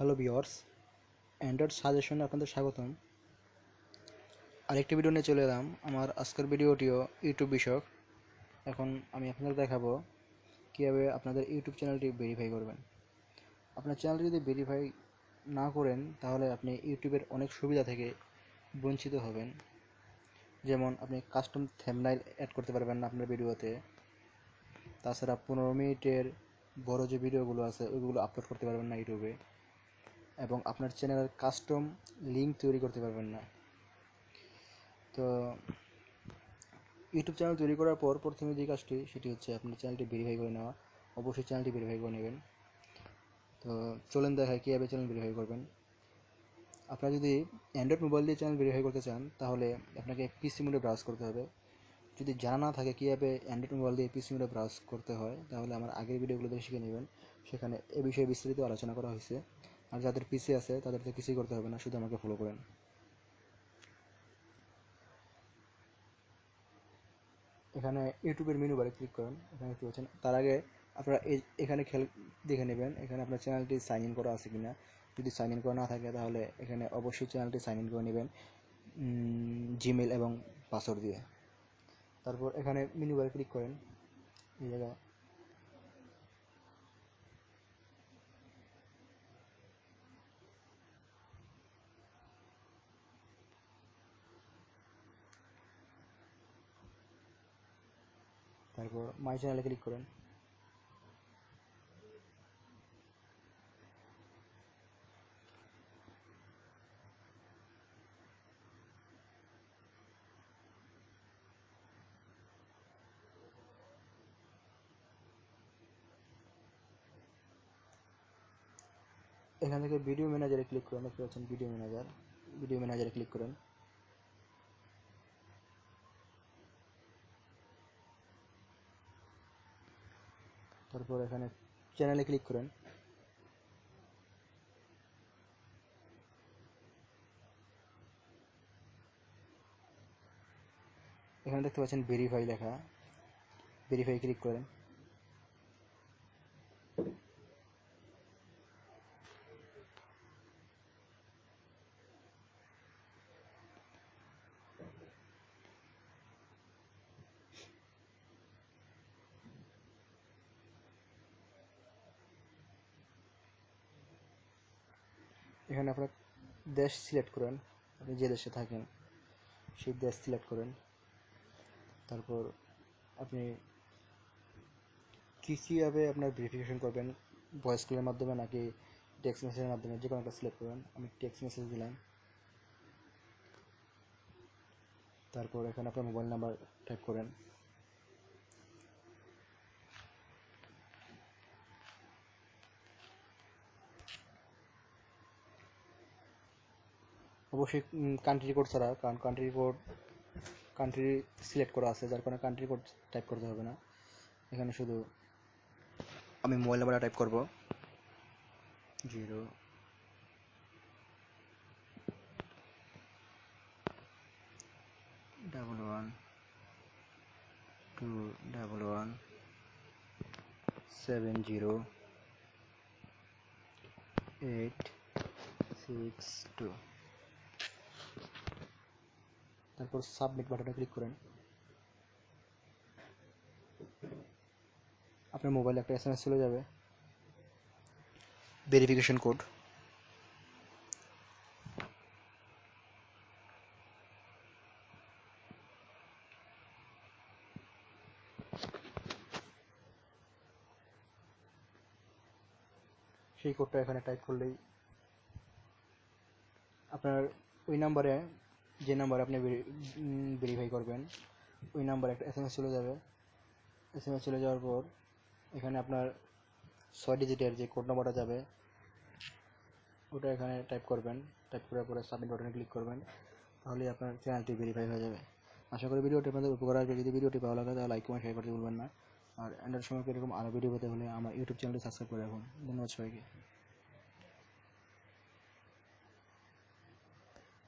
Hello viewers Android সাজেশনে আপনাদের স্বাগতম। আরেকটি ভিডিও নিয়ে চলে এলাম। আমার আজকের ভিডিওটিও ইউটিউব বিষয়ক। এখন আমি আপনাদের দেখাবো কীভাবে আপনাদের ইউটিউব চ্যানেলটি ভেরিফাই করবেন। আপনার চ্যানেলটি যদি ভেরিফাই না করেন, তাহলে আপনি ইউটিউবের অনেক সুবিধা থেকে বঞ্চিত হবেন। যেমন, আপনি কাস্টম থেমনাইল অ্যাড করতে পারবেন না আপনার ভিডিওতে তাছাড়া পনেরো মিনিটের বড় যে ভিডিওগুলো আছে, ওইগুলো আপলোড করতে পারবেন না ইউটিউবে এবং আপনার চ্যানেলের কাস্টম লিঙ্ক তৈরি করতে পারবেন না। তো ইউটিউব চ্যানেল তৈরি করার পর প্রথমে যে কাজটি, সেটি হচ্ছে আপনার চ্যানেলটি ভেরিফাই করে নেওয়া। অবশ্যই চ্যানেলটি ভেরিফাই করে নেবেন। তো চলেন দেখায় কীভাবে চ্যানেল ভেরিফাই করবেন। আপনারা যদি অ্যান্ড্রয়েড মোবাইল দিয়ে চ্যানেল ভেরিফাই করতে চান, তাহলে আপনাকে পিসি মোডে ব্রাউজ করতে হবে। যদি জানা না থাকে কীভাবে অ্যান্ড্রয়েড মোবাইল দিয়ে পিসি মোডে ব্রাউজ করতে হয়, তাহলে আমার আগের ভিডিওগুলো দেখে শিখে নেবেন। সেখানে এ বিষয়ে বিস্তারিত আলোচনা করা হয়েছে। আর যাদের পিসি আছে তাদের তো কিছুই করতে হবে না, শুধু আমাকে ফলো করেন। এখানে ইউটিউবের মেনু বারে ক্লিক করেন, এখানে দেখতে পাচ্ছেন তার আগে আপনারা এই এখানে খেল দেখে নেবেন, এখানে আপনার চ্যানেলটি সাইন ইন করা আছে কিনা। যদি সাইন ইন করা না থাকে, তাহলে এখানে অবশ্যই চ্যানেলটি সাইন ইন করে নেবেন জিমেল এবং পাসওয়ার্ড দিয়ে। তারপর এখানে মেনু বারে ক্লিক করেন, এই জায়গায়। তারপর মাই চ্যানেলে ক্লিক করেন। এখান থেকে ভিডিও ম্যানেজারে ক্লিক করেন, দেখতে পাচ্ছেন ভিডিও ম্যানেজার ভিডিও ম্যানেজারে ক্লিক করেন। তারপর এখানে চ্যানেলে ক্লিক করেন। এখানে দেখতে পাচ্ছেন ভেরিফাই লেখা। ভেরিফাই ক্লিক করেন। এখানে আপনার দেশ সিলেক্ট করেন। আপনি যে দেশে থাকেন, সেই দেশ সিলেক্ট করেন। তারপর আপনি কী কীভাবে আপনার ভেরিফিকেশন করবেন? ভয়েস কলের মাধ্যমে নাকি টেক্সট মেসেজের মাধ্যমে? যে কোনো একটা সিলেক্ট করবেন আমি টেক্সট মেসেজ দিলাম। তারপর এখানে আপনার মোবাইল নাম্বার টাইপ করেন। অবশ্যই কান্ট্রি কোড ছাড়া, কারণ কান্ট্রি কোড কান্ট্রি সিলেক্ট করা আছে, যার কারণে কান্ট্রি কোড টাইপ করতে হবে না। এখানে শুধু আমি মোবাইল নাম্বারটা টাইপ করব। Zero double one two double one seven zero eight six two তারপর সাবমিট বাটনে ক্লিক করেন। আপনার মোবাইলে একটা এসএমএস চলে যাবে। ভেরিফিকেশন কোড সেই কোডটা এখানে টাইপ করলেই আপনার ওই নাম্বারে যে নাম্বারে আপনি ভেরিফাই করবেন, ওই নাম্বারে একটা এস চলে যাবে। এস চলে যাওয়ার পর এখানে আপনার ছয় ডিজিটের যে কোড নাম্বারটা যাবে, ওটা এখানে টাইপ করবেন। টাইপ করার পরে সাবমিট বাটনে ক্লিক করবেন, তাহলে আপনার চ্যানেলটি ভেরিফাই হয়ে যাবে। আশা করি ভিডিওটি আপনাদের উপকার আসবে। যদি ভিডিওটি ভালো লাগে তাহলে লাইক কমেন্ট শেয়ার করতে ভুলবেন না। আর অ্যান্ড্রয়েড সময় এরকম আরও ভিডিও পেতে হলে আমার ইউটিউব চ্যানেলটি সাবস্ক্রাইব করে রাখুন। ধন্যবাদ সবাইকে।